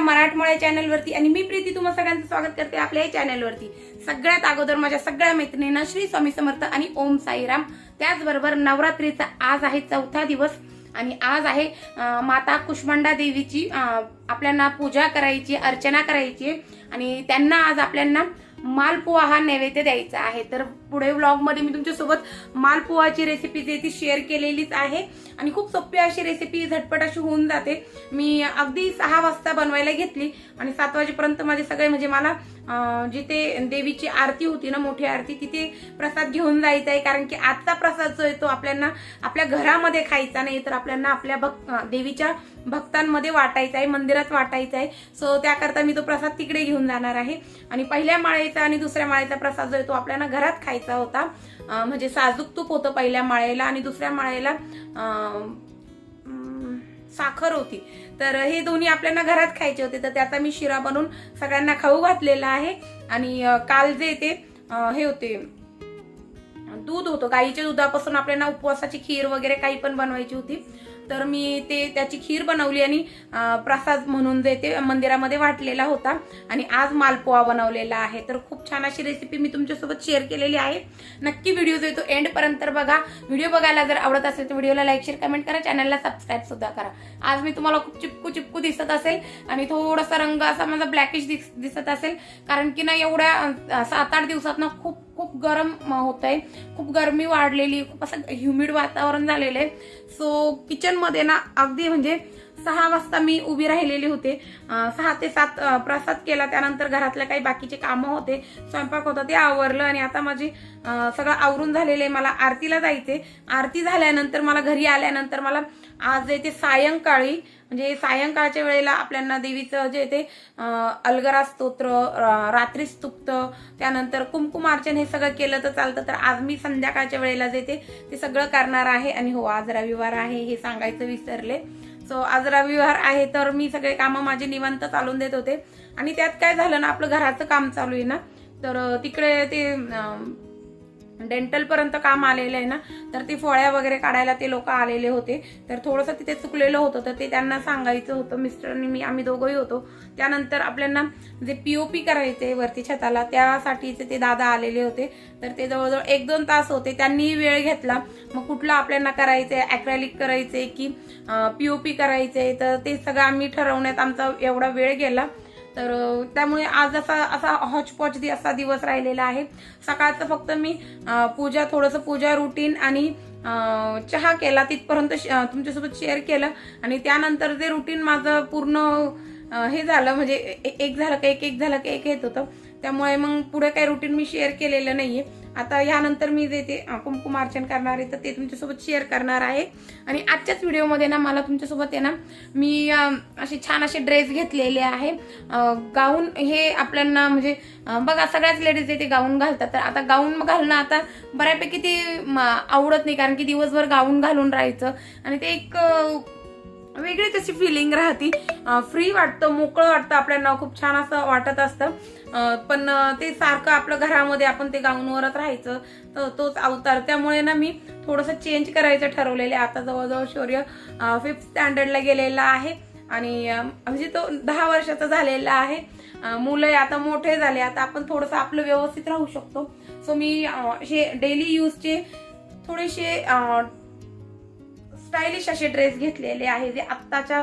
आपल्या मराठमोळ्या चॅनलवरती आणि मी प्रीती तुम्हा सगळ्यांचं स्वागत करते आपल्या या चॅनलवरती. सगळ्यात अगोदर माझ्या सगळ्या मैत्रिणींना श्री स्वामी समर्थ आणि ओम साईराम. त्याचबरोबर नवरात्रीचा आज आहे चौथा दिवस आणि आज आहे माता कुष्मांडा देवीची आपल्याला पूजा करायची अर्चना करायची. आणि त्यांना आज आपल्याला मालपोहा हा नैवेद्य द्यायचा आहे. तर पुढे व्लॉगमध्ये मी तुमच्यासोबत मालपोहाची रेसिपी जे ती शेअर केलेलीच आहे. आणि खूप सोपी अशी रेसिपी झटपट अशी होऊन जाते. मी अगदी सहा वाजता बनवायला घेतली. आणि सात वाजेपर्यंत माझे सगळे म्हणजे मला जिथे देवीची आरती होती ना मोठी आरती तिथे प्रसाद घेऊन जायचा आहे. कारण की आजचा प्रसाद जो आहे तो आपल्याला आपल्या घरामध्ये खायचा नाही तर आपल्याला आपल्या भक्त देवीच्या भक्तांमध्ये वाटायचा आहे मंदिरात वाटायचा आहे. सो त्याकरता मी तो प्रसाद तिकडे घेऊन जाणार आहे. आणि पहिल्या माळेचा आणि दुसऱ्या माळेचा प्रसाद जो आहे तो आपल्याला घरात खायचा होता. म्हणजे साजूक तूप होतं पहिल्या माळेला आणि दुसऱ्या माळेला साखर होती. तर हे दोन्ही आपल्याला घरात खायचे होते. तर त्याचा मी शिरा बनवून सगळ्यांना खाऊ घातलेला आहे. आणि काल जे ते हे होते दूध होतं. गाईच्या दुधापासून आपल्याला उपवासाची खीर वगैरे काही पण बनवायची होती. तर मी ते त्याची खीर बनवली आणि प्रसाद म्हणून जे ते मंदिरामध्ये वाटलेला होता. आणि आज मालपोहा बनवलेला आहे. तर खूप छान अशी रेसिपी मी तुमच्यासोबत शेअर केलेली आहे. नक्की व्हिडिओ जो येतो एंडपर्यंत बघा. व्हिडिओ बघायला जर आवडत असेल तर व्हिडिओला लाईक शेअर कमेंट करा. चॅनलला सबस्क्राईब सुद्धा करा. आज मी तुम्हाला खूप चिपकू चिपकू दिसत असेल आणि थोडासा रंग असा माझा ब्लॅकिश दिसत असेल. कारण की ना एवढ्या सात आठ दिवसात ना खूप खूप गरम होत आहे खूप गरमी वाढलेली खूप असं ह्युमिड वातावरण झालेलं आहे सो किचनमध्ये ना अगदी म्हणजे सहा वाजता मी उभी राहिलेली होते. सहा ते सात प्रसाद केला. त्यानंतर घरातल्या काही बाकीचे कामं होते. स्वयंपाक होता ते आवरलं. आणि आता माझी सगळं आवरून झालेलं आहे. मला आरतीला जायचे आरती झाल्यानंतर मला घरी आल्यानंतर मला आज जायचे सायंकाळी म्हणजे सायंकाळच्या वेळेला आपल्याला देवीचं जे ते अलगरा स्तोत्र रात्री स्तुप्त त्यानंतर कुमकुमार्चन हे सगळं केलं तर चालतं. तर आज मी संध्याकाळच्या वेळेला जे ते सगळं करणार आहे. आणि हो आज रविवार आहे हे सांगायचं विसरले. सो आज रविवार आहे तर मी सगळे कामं माझे निवांत चालून देत होते. आणि त्यात काय झालं ना आपलं घराचं काम चालू आहे ना. तर तिकडे ते डेंटलपर्यंत डेंटल पर्यंत काम आलेलं आहे ना तर ते फळ्या वगैरे काढायला ते लोक आलेले होते. तर थोडंसं तिथे चुकलेलं होतं तर ते त्यांना सांगायचं होतं मिस्टर आणि मी आम्ही दोघंही होतो. त्यानंतर आपल्याला जे पीओपी करायचे वरती छताला त्यासाठीचे ते दादा आलेले होते. तर ते जवळजवळ एक दोन तास होते त्यांनी वेळ घेतला. मग कुठलं आपल्याला करायचंय करायचं आहे की पीओपी आहे तर ते सगळं आम्ही ठरवण्यात आमचा एवढा वेळ गेला. तर त्यामुळे आज असा असा हॉचपॉच दि असा दिवस राहिलेला आहे. सकाळचं फक्त मी पूजा थोडंसं पूजा रुटीन आणि चहा केला. तिथपर्यंत तुमच्यासोबत शेअर केलं. आणि त्यानंतर जे रुटीन माझं पूर्ण हे झालं म्हणजे ए- एक झालं का एक एक झालं का एक येत होतं. त्यामुळे मग पुढे काही रुटीन मी शेअर केलेलं नाहीये. आता यानंतर मी जे ते अं, कुंकुमार्चन करणार आहे तर ते तुमच्यासोबत शेअर करणार आहे. आणि आजच्याच व्हिडिओमध्ये ना मला तुमच्यासोबत आहे ना मी असे छान असे ड्रेस घेतलेले आहे. गाऊन हे आपल्याला म्हणजे बघा सगळ्याच लेडीज ते गाऊन घालतात. तर आता गाऊन घालणं आता बऱ्यापैकी ते आवडत नाही कारण की दिवसभर गाऊन घालून राहायचं. आणि ते एक वेगळी तशी फिलिंग राहते. फ्री वाटतं मोकळं वाटतं आपल्याला. खूप छान असं वाटत असतं. पण ते सारखं आपलं घरामध्ये आपण ते गाऊनवरच राहायचं तर तोच अवतार. त्यामुळे ना मी थोडंसं चेंज करायचं ठरवलेलं आहे. आता जवळजवळ शौर्य फिफ्थ स्टँडर्डला गेलेला आहे. आणि म्हणजे तो दहा वर्षाचा झालेला आहे. मुलंही मुलं आता मोठे झाले. आता आपण थोडंसं आपलं व्यवस्थित राहू शकतो. सो मी असे डेली यूजचे थोडेसे स्टायलिश असे ड्रेस घेतलेले आहे जे आत्ताच्या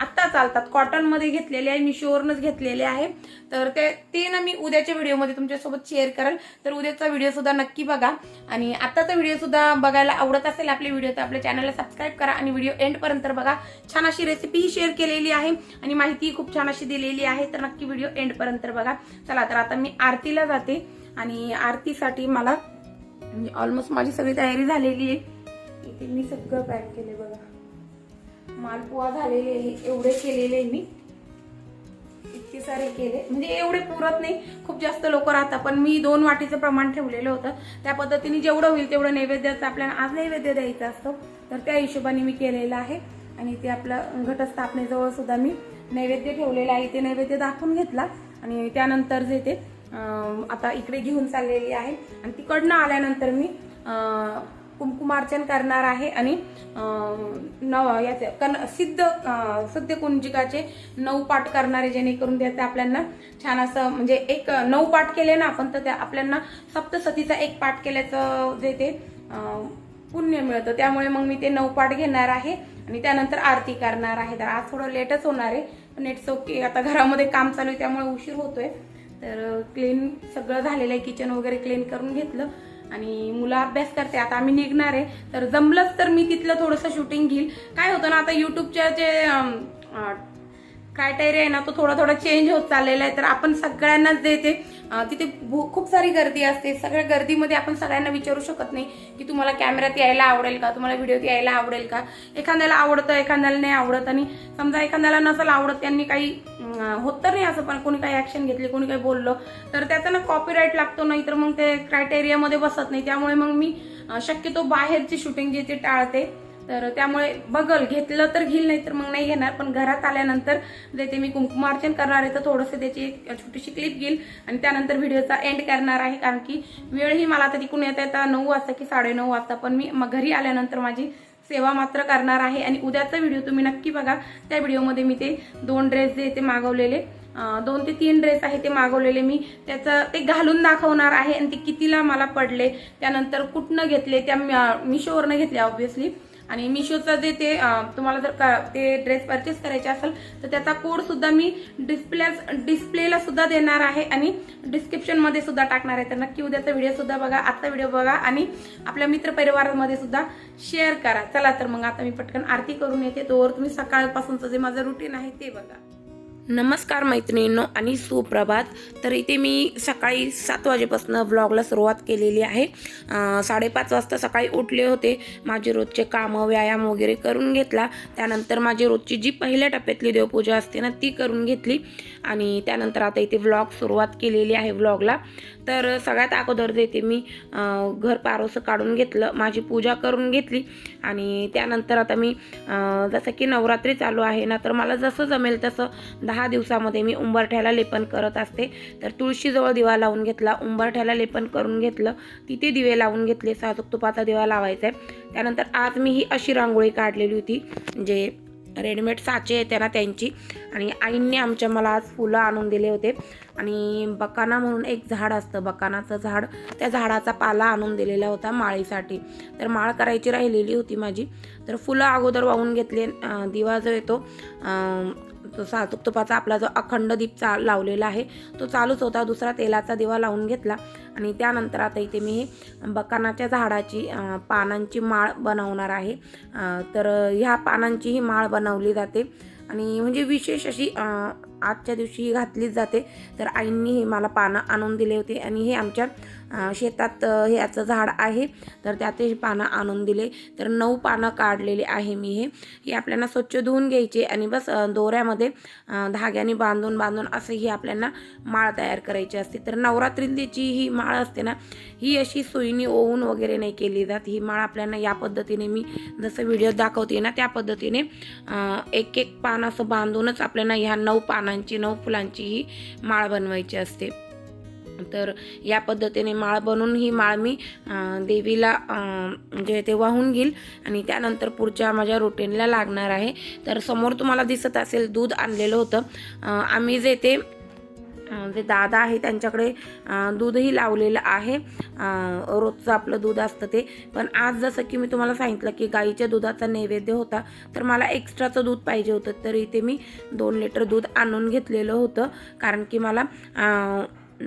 आत्ता चालतात. कॉटनमध्ये घेतलेले आहे मी घेतलेले आहे. तर ते ते ना मी उद्याच्या व्हिडिओमध्ये तुमच्यासोबत शेअर करेल. तर उद्याचा व्हिडिओसुद्धा नक्की बघा. आणि आत्ताचा व्हिडिओसुद्धा बघायला आवडत असेल आपले व्हिडिओ तर आपल्या चॅनलला सबस्क्राईब करा आणि व्हिडिओ एंडपर्यंत बघा. छान अशी रेसिपीही शेअर केलेली आहे आणि माहितीही खूप छान अशी दिलेली आहे. तर नक्की व्हिडिओ एंडपर्यंत बघा. चला तर आता मी आरतीला जाते. आणि आरतीसाठी मला म्हणजे ऑलमोस्ट माझी सगळी तयारी झालेली आहे. इथे मी सगळं पॅक केले बघा. मालपुवा झालेले आहे एवढे केलेले आहे मी. इतके सारे केले. म्हणजे एवढे पुरत नाही खूप जास्त लोक राहतात पण मी दोन वाटीचं प्रमाण ठेवलेलं होतं. त्या पद्धतीने जेवढं होईल तेवढं नैवेद्याचं आपल्याला आज नैवेद्य द्यायचं असतं. तर त्या हिशोबाने मी केलेलं आहे. आणि ते आपलं घटस्थापनेजवळ सुद्धा मी नैवेद्य ठेवलेलं आहे. ते नैवेद्य दाखवून घेतला. आणि त्यानंतर जे ते आता इकडे घेऊन चाललेली आहे. आणि तिकडनं आल्यानंतर मी कुंकुमार्चन करणार आहे आणि नव याचे कन सिद्ध सिद्ध कुंजिकाचे नऊ पाठ करणारे जेणेकरून त्याचं आपल्याला छान असं म्हणजे एक नऊ पाठ केले ना आपण तर त्या आपल्याला सप्तसतीचा एक पाठ केल्याचं जे ते पुण्य मिळतं. त्यामुळे मग मी ते नऊ पाठ घेणार आहे आणि त्यानंतर आरती करणार आहे. तर आज थोडं लेटच होणार आहे पण इट्स ओके आता घरामध्ये काम चालू आहे त्यामुळे उशीर होतोय. तर क्लीन सगळं झालेलं आहे किचन वगैरे क्लीन करून घेतलं. आणि मुलं अभ्यास करते आता आम्ही निघणार आहे. तर जमलंच तर मी तिथलं थोडंसं शूटिंग घेईल. काय होतं ना आता युट्यूबच्या जे क्रायटेरिया आहे ना तो थोडा थोडा चेंज होत चाललेला आहे. तर आपण सगळ्यांनाच देते. तिथे भू- खूप सारी गर्दी असते. सगळ्या गर्दीमध्ये आपण सगळ्यांना विचारू शकत नाही की तुम्हाला कॅमेऱ्यात यायला आवडेल का? तुम्हाला व्हिडिओत यायला आवडेल का? एखाद्याला आवडतं एखाद्याला नाही आवडत. आणि समजा एखाद्याला नसेल आवडत त्यांनी काही होत तर नाही असं पण कोणी काही ऍक्शन घेतली कोणी काही बोललं तर त्याचा ना कॉपीराईट लागतो. नाही तर मग ते क्रायटेरियामध्ये बसत नाही. त्यामुळे मग मी शक्यतो बाहेरची शूटिंग जी ती टाळते. तर त्यामुळे बघल घेतलं तर घेईल नाही तर मग नाही घेणार. पण घरात आल्यानंतर जे ते मी कुंकुमार्चन करणार आहे तर थोडंसं त्याची एक छोटीशी क्लिप घेईल. आणि त्यानंतर व्हिडिओचा एंड करणार आहे कारण की वेळही मला आता तिकडून येता येता नऊ वाजता की साडेनऊ वाजता. पण मी मग घरी आल्यानंतर माझी सेवा मात्र करणार आहे. आणि उद्याचा व्हिडिओ तुम्ही नक्की बघा. त्या व्हिडिओमध्ये मी ते दोन ड्रेस जे ते मागवलेले दोन ते तीन ड्रेस आहे ते मागवलेले मी. त्याचं ते घालून दाखवणार आहे. आणि ते कितीला मला पडले त्यानंतर कुठनं घेतले त्या मी- मिशोवरनं घेतले ऑब्व्हियसली आणि मिशोचं जे ते तुम्हाला जर ते ड्रेस परचेस करायचे असेल तर त्याचा कोड सुद्धा मी डिस्प्ले डिस्प्लेला सुद्धा देणार आहे आणि डिस्क्रिप्शनमध्ये सुद्धा टाकणार आहे. तर नक्की उद्याचा व्हिडिओ सुद्धा बघा आजचा व्हिडिओ बघा आणि आपल्या मित्रपरिवारामध्ये सुद्धा शेअर करा. चला तर मग आता मी पटकन आरती करून येते. तोवर तुम्ही सकाळपासूनचं जे माझं रुटीन आहे ते बघा. नमस्कार मैत्रिणींनो आणि सुप्रभात. तर इथे मी सकाळी सात वाजेपासून व्लॉगला सुरुवात केलेली आहे. साडेपाच वाजता सकाळी उठले होते. माझे रोजचे कामं व्यायाम वगैरे करून घेतला. त्यानंतर माझी रोजची जी पहिल्या टप्प्यातली देवपूजा असते ना ती करून घेतली. आणि त्यानंतर आता इथे व्लॉग सुरुवात केलेली आहे व्लॉगला तर सगळ्यात अगोदर देते मी घर पारोसं काढून घेतलं माझी पूजा करून घेतली. आणि त्यानंतर आता मी जसं की नवरात्री चालू आहे ना तर मला जसं जमेल तसं दहा दिवसामध्ये मी उंबरठ्याला लेपन करत असते. तर तुळशीजवळ दिवा लावून घेतला उंबरठ्याला लेपन करून घेतलं. तिथे दिवे लावून घेतले साजूक तुपाचा दिवा लावायचा आहे त्यानंतर आज मी ही अशी रांगोळी काढलेली होती जे रेडीमेड साचे येते ना त्यांची. आणि आईंनी आमच्या मला आज फुलं आणून दिले होते. आणि बकाना म्हणून एक झाड असतं बकानाचं झाड. त्या झाडाचा पाला आणून दिलेला होता माळीसाठी. तर माळ करायची राहिलेली होती माझी. तर फुलं अगोदर वाहून घेतले दिवा जो येतो सा तुपाचा आपला जो अखंड दीप चा लावलेला आहे तो चालूच होता. दुसरा तेलाचा दिवा लावून घेतला. आणि त्यानंतर आता इथे मी हे बकानाच्या झाडाची पानांची माळ बनवणार आहे. तर ह्या पानांची ही माळ बनवली जाते. आणि म्हणजे विशेष अशी आजच्या दिवशी घातलीच जाते. तर आईंनी हे मला पानं आणून दिले होते. आणि हे आमच्या शेतात हे याचं झाड आहे. तर त्यातही पानं आणून दिले. तर नऊ पानं काढलेले आहे मी हे. हे आपल्याला स्वच्छ धुवून घ्यायचे आणि बस दोऱ्यामध्ये धाग्याने बांधून बांधून असं ही आपल्याला माळ तयार करायची असते. तर नवरात्रीची ही माळ असते ना ही अशी सोयीने ओवून वगैरे नाही केली जात. ही माळ आपल्याला या पद्धतीने मी जसं व्हिडिओ दाखवते ना त्या पद्धतीने एक एक पान असं बांधूनच आपल्याला ह्या नऊ पानांची नऊ फुलांची ही माळ बनवायची असते. तर या पद्धतीने माळ बनवून ही माळ मी देवीला म्हणजे ते वाहून घेईल आणि त्यानंतर पुढच्या माझ्या रुटीनला लागणार आहे. तर समोर तुम्हाला दिसत असेल दूध आणलेलं होतं. आम्ही जे ते जे दादा आहे त्यांच्याकडे दूधही लावलेलं आहे. रोजचं आपलं दूध असतं ते. पण आज जसं की मी तुम्हाला सांगितलं की गाईच्या दुधाचा नैवेद्य होता तर मला एक्स्ट्राचं दूध पाहिजे होतं. तर इथे मी दोन लिटर दूध आणून घेतलेलं होतं. कारण की मला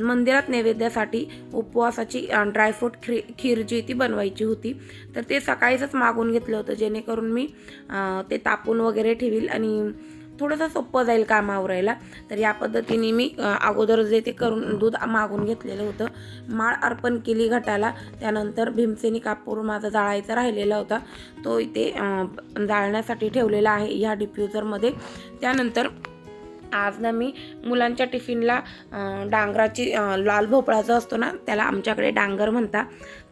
मंदिरात नैवेद्यासाठी उपवासाची ड्रायफ्रूट खी खीर जी ती बनवायची होती. तर ते सकाळीच मागून घेतलं होतं. जेणेकरून मी ते तापून वगैरे ठेवील आणि थोडंसं सोपं जाईल काम आवरायला. तर या पद्धतीने मी अगोदर जे ते करून दूध मागून घेतलेलं होतं. माळ अर्पण केली घटाला. त्यानंतर भीमसेनी कापूर माझा जाळायचा राहिलेला होता. तो इथे जाळण्यासाठी ठेवलेला आहे ह्या डिफ्युजरमध्ये त्यानंतर आज ना मी मुलांच्या टिफिनला डांगराची लाल लाल जो असतो ना त्याला आमच्याकडे डांगर म्हणता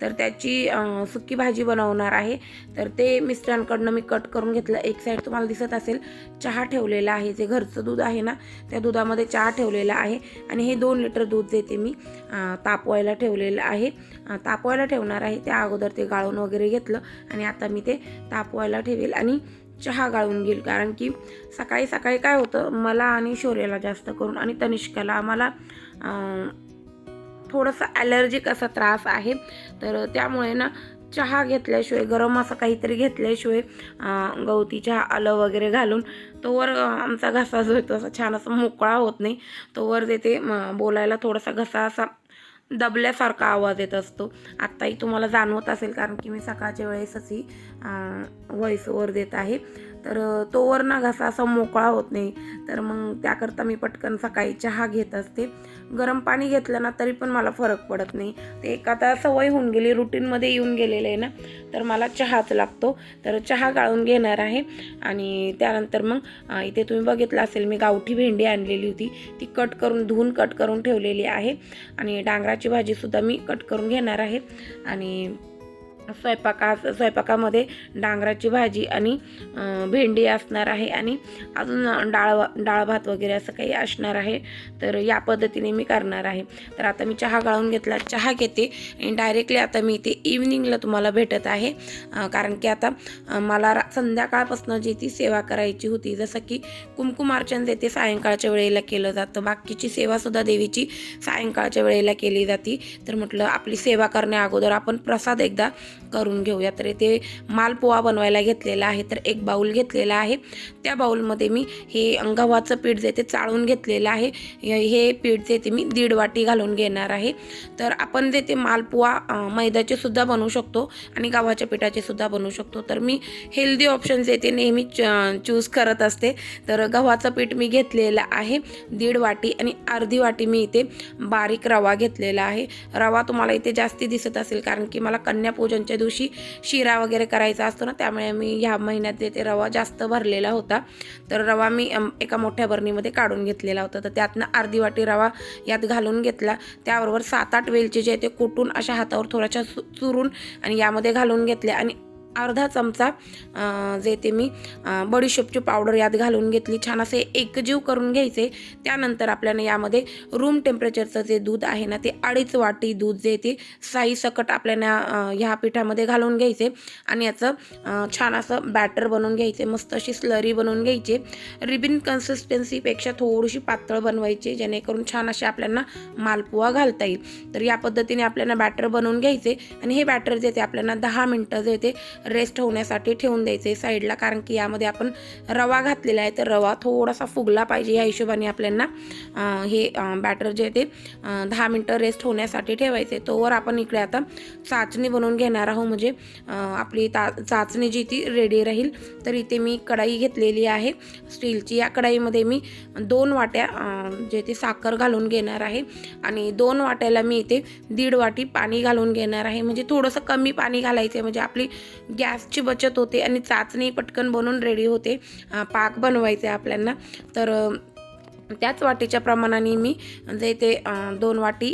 तर त्याची सुकी भाजी बनवणार आहे. तर ते मिस्टरांकडनं मी कट करून घेतलं. एक साईड तुम्हाला दिसत असेल चहा ठेवलेला आहे. जे घरचं दूध आहे ना त्या दुधामध्ये चहा ठेवलेला आहे. आणि हे दोन लिटर दूध देते मी तापवायला ठेवलेलं आहे. तापवायला ठेवणार आहे. त्या अगोदर ते गाळून वगैरे घेतलं. आणि आता मी ते तापवायला ठेवेल. आणि चहा गाळून घेईल. कारण की सकाळी सकाळी काय होतं मला आणि शौर्याला जास्त करून आणि तनिष्काला आम्हाला थोडंसं ॲलर्जिक असा त्रास आहे. तर त्यामुळे ना चहा घेतल्याशिवाय गरम असं काहीतरी घेतल्याशिवाय गवती चहा आलं वगैरे घालून तोवर आमचा घसा जो आहे तो असा छान असा मोकळा होत नाही. तोवर ते बोलायला थोडासा घसा असा दबल्यासारखा आवाज येत असतो. आत्ताही तुम्हाला जाणवत असेल कारण की मी सकाळच्या वेळेसच ही व्हॉईस देत आहे. तर तोवर ना घसा असा मोकळा होत नाही. तर मग त्याकरता मी पटकन सकाळी चहा घेत असते. गरम पाणी घेतलं ना तरी पण मला फरक पडत नाही. ते एक आता सवय होऊन गेली रुटीनमध्ये येऊन गेलेलं आहे ना तर मला चहाच लागतो. तर चहा गाळून घेणार आहे. आणि त्यानंतर मग इथे तुम्ही बघितलं असेल मी गावठी भेंडी आणलेली होती. ती कट करून धुवून कट करून ठेवलेली आहे. आणि डांगराची भाजीसुद्धा मी कट करून घेणार आहे. आणि स्वयंपाका स्वयंपाकामध्ये डांगराची भाजी आणि भेंडी असणार आहे आणि अजून डाळ डाळ भात वगैरे असं काही असणार आहे. तर या पद्धतीने मी करणार आहे. तर आता मी चहा गाळून घेतला चहा घेते आणि डायरेक्टली आता मी इथे इव्हनिंगला तुम्हाला भेटत आहे. कारण की आता मला रा संध्याकाळपासून जी ती सेवा करायची होती जसं की कुमकुमार्चन जे ते सायंकाळच्या वेळेला केलं जातं. बाकीची सेवासुद्धा देवीची सायंकाळच्या वेळेला केली जाते. तर म्हटलं आपली सेवा करण्या अगोदर आपण प्रसाद एकदा करून घेऊया. तर इथे मालपोहा बनवायला घेतलेला आहे. तर एक बाऊल घेतलेला आहे. त्या बाऊलमध्ये मी हे गव्हाचं पीठ जे ते चाळून घेतलेलं आहे. हे हे पीठ जे ते मी दीड वाटी घालून घेणार आहे. तर आपण जे ते मालपोहा मैद्याचे सुद्धा बनवू शकतो आणि गव्हाच्या पिठाचे सुद्धा बनवू शकतो. तर मी हेल्दी ऑप्शन जे ते नेहमी चूज करत असते. तर गव्हाचं पीठ मी घेतलेलं आहे दीड वाटी आणि अर्धी वाटी मी इथे बारीक रवा घेतलेला आहे. रवा तुम्हाला इथे जास्ती दिसत असेल कारण की मला कन्यापूजनच्या दिवशी शिरा वगैरे करायचा असतो ना त्यामुळे मी ह्या महिन्यात ते रवा जास्त भरलेला होता. तर रवा मी एका मोठ्या बरणीमध्ये काढून घेतलेला होता. तर त्यातनं अर्धी वाटी रवा यात घालून घेतला. त्याबरोबर सात आठ वेलचे जे ते कुटून अशा हातावर थोड्याशा चुरून आणि यामध्ये घालून घेतले आणि अर्धा चमचा जे ते मी बडीशेपची पावडर यात घालून घेतली. छान असे एकजीव करून घ्यायचे. त्यानंतर आपल्याला यामध्ये रूम टेम्परेचरचं जे दूध आहे ना ते अडीच वाटी दूध जे ते साई सकट आपल्याला ह्या पिठामध्ये घालून घ्यायचे. आणि याचं छान असं बॅटर बनवून घ्यायचे. मस्त अशी स्लरी बनवून घ्यायचे. रिबिन कन्सिस्टन्सीपेक्षा थोडीशी पातळ बनवायची जेणेकरून छान असे आपल्याला मालपुवा घालता येईल. तर या पद्धतीने आपल्याला बॅटर बनवून घ्यायचे. आणि हे बॅटर जे ते आपल्याला दहा मिनटं जे ते रेस्ट होण्यासाठी ठेवून द्यायचे साईडला कारण की यामध्ये आपण रवा घातलेला आहे. तर रवा थोडासा फुगला पाहिजे या हिशोबाने आपल्याला हे बॅटर जे ते दहा मिनटं रेस्ट होण्यासाठी ठेवायचे. तोवर आपण इकडे आता चाचणी बनवून घेणार आहोत. म्हणजे आपली ता चाचणी जी ती रेडी राहील. तर इथे मी कढाई घेतलेली आहे. स्टीलची या कढाईमध्ये मी दोन वाट्या जे ते साखर घालून घेणार आहे. आणि दोन वाट्याला मी इथे दीड वाटी पाणी घालून घेणार आहे. म्हणजे थोडंसं कमी पाणी घालायचं आहे म्हणजे आपली गॅसची बचत होते आणि चाचणी पटकन बनवून रेडी होते. पाक बनवायचे आपल्यांना. तर त्याच वाटीच्या प्रमाणाने मी जे ते दोन वाटी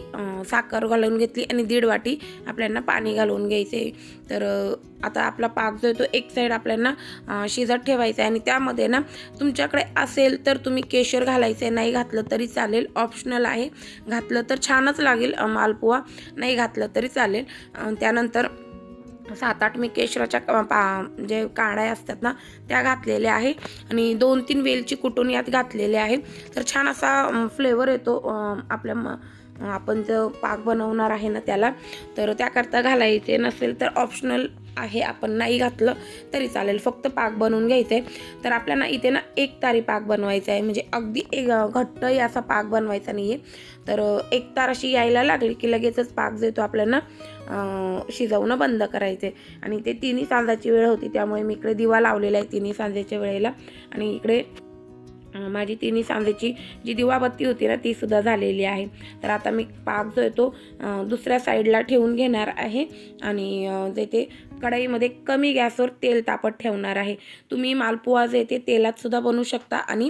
साखर घालून घेतली आणि दीड वाटी आपल्याला पाणी घालून घ्यायचे. तर आता आपला पाक जो आहे तो एक साईड आपल्याला शिजत ठेवायचा आहे आणि त्यामध्ये ना तुमच्याकडे असेल तर तुम्ही केशर घालायचं आहे नाही घातलं तरी चालेल. ऑप्शनल आहे. घातलं तर छानच लागेल मालपुवा. नाही घातलं तरी चालेल. त्यानंतर सात आठ मी केशराच्या पा जे काड्या असतात ना त्या घातलेल्या आहे. आणि दोन तीन वेलची कुटून यात घातलेले आहे तर छान असा फ्लेवर येतो आपल्या म आपण जो पाक बनवणार आहे ना त्याला तर त्याकरता घालायचे नसेल तर ऑप्शनल आहे. आपण नाही घातलं तरी चालेल. फक्त पाक बनवून घ्यायचं. आहे तर आपल्याला इथे ना एक तारी पाक बनवायचा आहे. म्हणजे अगदी एक घट्टही असा पाक बनवायचा नाही आहे तर एक तार अशी यायला लागली की लगेचच पाक जो तो आपल्याला शिजवणं बंद करायचे. आणि ते तिन्ही सांजाची वेळ होती त्यामुळे मी इकडे दिवा लावलेला आहे तिन्ही सांजेच्या वेळेला. आणि इकडे माझी तिन्ही सांजेची जी दिवाबत्ती होती ना ती सुद्धा झालेली आहे. तर आता मी पाक जो आहे तो दुसऱ्या साईडला ठेवून घेणार आहे. आणि जे ते कढईमध्ये कमी गॅसवर तेल तापत ठेवणार आहे. तुम्ही मालपुआ जे ते तेलातसुद्धा बनवू शकता आणि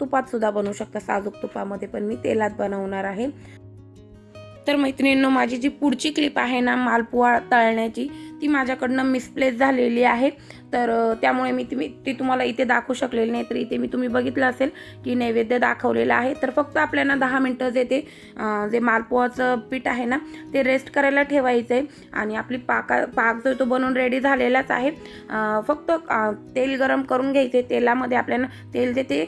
तुपातसुद्धा बनवू शकता. साजूक तुपामध्ये पण मी तेलात बनवणार आहे. तर मैत्रिणींनो माझी जी पुढची क्लिप आहे ना मालपुआ तळण्याची ती माझ्याकडनं मिसप्लेस झालेली आहे. तर त्यामुळे मी तुम्ही ती तुम्हाला इथे दाखवू शकलेली नाही. तर इथे मी तुम्ही बघितलं असेल की नैवेद्य दाखवलेलं आहे. तर फक्त आपल्याला दहा मिनटं जे ते जे मालपोहाचं पीठ आहे ना ते रेस्ट करायला ठेवायचं आहे आणि आपली पाका पाक जो तो बनवून रेडी झालेलाच आहे. फक्त तेल गरम करून घ्यायचे तेलामध्ये आपल्याला तेल जे ते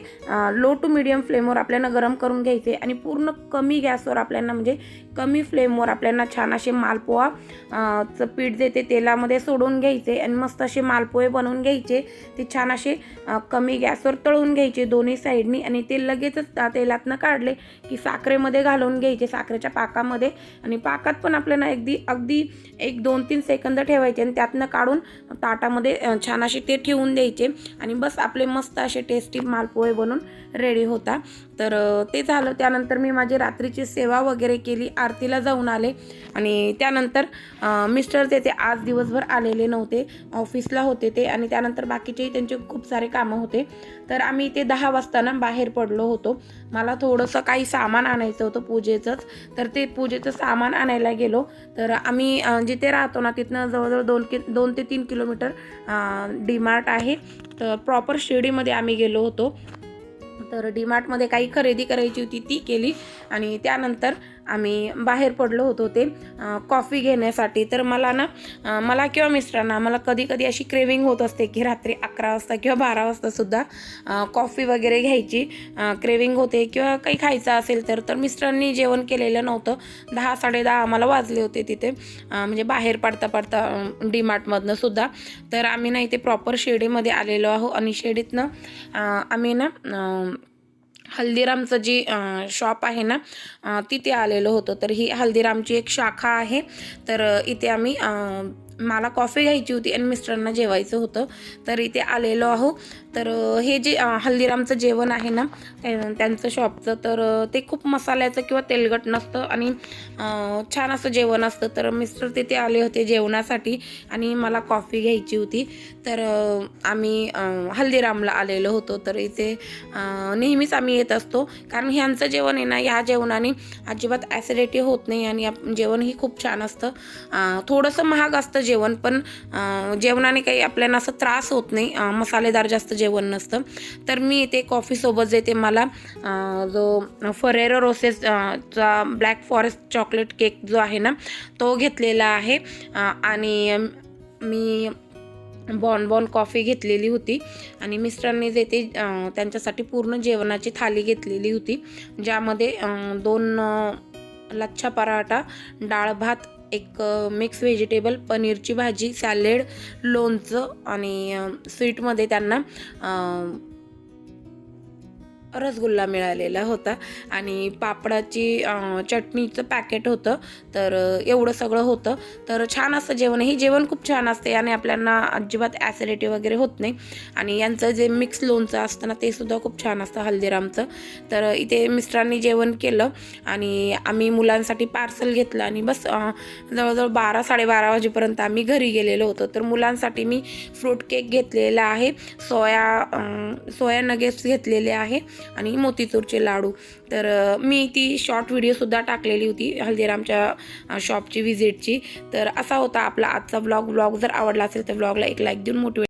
लो टू मिडियम फ्लेमवर आपल्याला गरम करून घ्यायचे आणि पूर्ण कमी गॅसवर आपल्याला म्हणजे कमी फ्लेमवर आपल्याला छान असे मालपोहाचं चं पीठ जे ते तेलामध्ये सोडून घ्यायचे आणि मस्त असे मालपोहे बनवून घ्यायचे. ते छान असे कमी गॅसवर तळून घ्यायचे दोन्ही साईडनी आणि ते लगेचच तेलातनं काढले की साखरेमध्ये घालून घ्यायचे साखरेच्या पाकामध्ये. आणि पाकात पण आपल्याला अगदी अगदी एक दोन तीन सेकंद ठेवायचे आणि त्यातनं काढून ताटामध्ये छान असे ते ठेवून द्यायचे. आणि बस आपले मस्त असे टेस्टी मालपोहे बनून रेडी होता. तर ते झालं. त्यानंतर मी माझी रात्रीची सेवा वगैरे केली. आरतीला जाऊन आले. आणि त्यानंतर मिस्टर ते ते आज दिवसभर आलेले नव्हते. ऑफिसला होते ते आणि त्यानंतर बाकीचेही त्यांचे खूप सारे कामं होते. तर आम्ही ते दहा वाजता ना बाहेर पडलो होतो. मला थोडंसं काही सामान आणायचं होतं पूजेचंच. तर ते पूजेचं सामान आणायला गेलो. तर आम्ही जिथे राहतो ना तिथनं जवळजवळ दोन कि दोन ते तीन किलोमीटर डीमार्ट आहे. तर प्रॉपर शिर्डीमध्ये आम्ही गेलो होतो. तर डीमार्टमध्ये काही खरेदी करायची होती ती केली. आणि त्यानंतर आम्ही बाहेर पडलो होतो ते कॉफी घेण्यासाठी. तर मला ना मला किंवा मिस्टरांना मला कधी कधी अशी क्रेविंग होत असते की रात्री अकरा वाजता किंवा बारा वाजतासुद्धा कॉफी वगैरे घ्यायची क्रेविंग होते किंवा काही खायचं असेल तर तर मिस्टरांनी जेवण केलेलं नव्हतं. दहा साडेदहा आम्हाला वाजले होते तिथे. म्हणजे बाहेर पडता पडता डीमार्टमधनं सुद्धा. तर आम्ही ना इथे प्रॉपर शिर्डीमध्ये आलेलो आहो आणि शिर्डीतनं आम्ही ना हल्दीरामचं जी शॉप आहे ना तिथे आलेलो होतो. तर ही हल्दीरामची एक शाखा आहे. तर इथे आम्ही मला कॉफी घ्यायची होती आणि मिस्टरांना जेवायचं होतं. तर इथे आलेलो आहो. तर हे जे हल्दीरामचं जेवण आहे ना त्या- त्यांचं शॉपचं तर ते खूप मसाल्याचं किंवा तेलकट नसतं आणि छान असं जेवण असतं. तर मिस्टर तिथे आले होते जेवणासाठी आणि मला कॉफी घ्यायची होती. तर आम्ही हल्दीरामला आलेलो होतो. तर इथे नेहमीच आम्ही येत असतो. कारण ह्यांचं जेवण आहे ना ह्या जेवणाने अजिबात ॲसिडिटी होत नाही आणि आप- जेवणही खूप छान असतं. थोडंसं महाग असतं जेवण पण जेवणाने काही आपल्याला असं त्रास होत नाही. मसालेदार जास्त जेवण नसतं. तर मी इथे कॉफीसोबत जे ते मला जो फरेरो रोसेस चा ब्लॅक फॉरेस्ट चॉकलेट केक जो आहे ना तो घेतलेला आहे. आणि मी बॉन बॉन कॉफी घेतलेली होती. आणि मिस्टरांनी जे ते त्यांच्यासाठी पूर्ण जेवणाची थाली घेतलेली होती. ज्यामध्ये दोन लच्छा पराठा डाळ भात एक मिक्स व्हेजिटेबल पनीरची भाजी सॅलेड लोणचं आणि स्वीटमध्ये त्यांना रसगुल्ला मिळालेला होता. आणि पापडाची चटणीचं पॅकेट होतं. तर एवढं सगळं होतं. तर छान असतं जेवण. हे जेवण खूप छान असते. आणि आपल्याला अजिबात ॲसिडिटी वगैरे होत नाही. आणि यांचं जे मिक्स लोणचं असतं ना ते सुद्धा खूप छान असतं हल्दीरामचं. तर इथे मिस्टरांनी जेवण केलं. आणि आम्ही मुलांसाठी पार्सल घेतलं. आणि बस जवळजवळ बारा साडेबारा वाजेपर्यंत आम्ही घरी गेलेलो होतो. तर मुलांसाठी मी फ्रूट केक घेतलेला आहे. सोया सोया नगेट्स घेतलेले आहे. आणि मोतीचूरचे लाडू. तर मी ती शॉर्ट व्हिडिओसुद्धा टाकलेली होती हल्दीरामच्या शॉपची व्हिजिटची तर असा होता आपला आजचा ब्लॉग ब्लॉग जर आवडला असेल तर ब्लॉगला एक लाईक देऊन मोटिवेट